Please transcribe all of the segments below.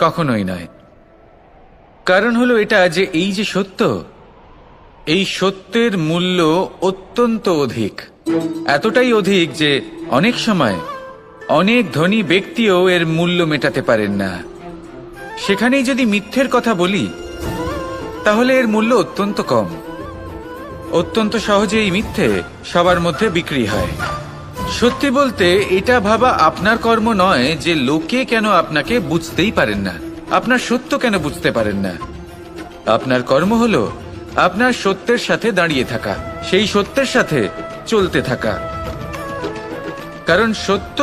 কখনোই নয়। কারণ হলো এটা যে এই যে সত্য, এই সত্যের মূল্য অত্যন্ত অধিক। এতটাই অধিক যে অনেক সময় অনেক ধনী ব্যক্তিও এর মূল্য মেটাতে পারেন না। সেখানেই যদি মিথ্যের কথা বলি, তাহলে এর মূল্য অত্যন্ত কম। অত্যন্ত সহজে এই মিথ্যে সবার মধ্যে বিক্রি হয়। সত্যি বলতে, এটা ভাবা আপনার কর্ম নয় যে লোকে কেন আপনাকে বুঝতেই পারেন না। আপনার সত্য কেন বুঝতে পারেন না? আপনার কর্ম হলো আপনার সত্যের সাথে দাঁড়িয়ে থাকা, সেই সত্যের সাথে চলতে থাকা। কারণ সত্য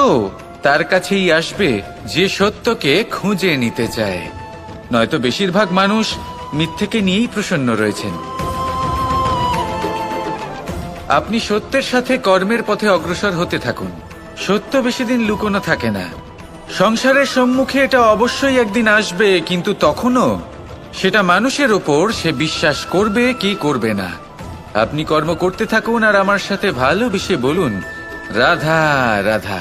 তার কাছেই আসবে যে সত্যকে খুঁজে নিতে চায়। নয়তো বেশিরভাগ মানুষ মিথ্যেকে নিয়েই প্রসন্ন রয়েছেন। আপনি সত্যের সাথে কর্মের পথে অগ্রসর হতে থাকুন। সত্য বেশি দিন লুকোনো থাকে না। সংসারের সম্মুখে এটা অবশ্যই একদিন আসবে, কিন্তু তখনও সেটা মানুষের ওপর সে বিশ্বাস করবে কি করবে না। আপনি কর্ম করতে থাকুন আর আমার সাথে ভালোবেসে বলুন, রাধা রাধা।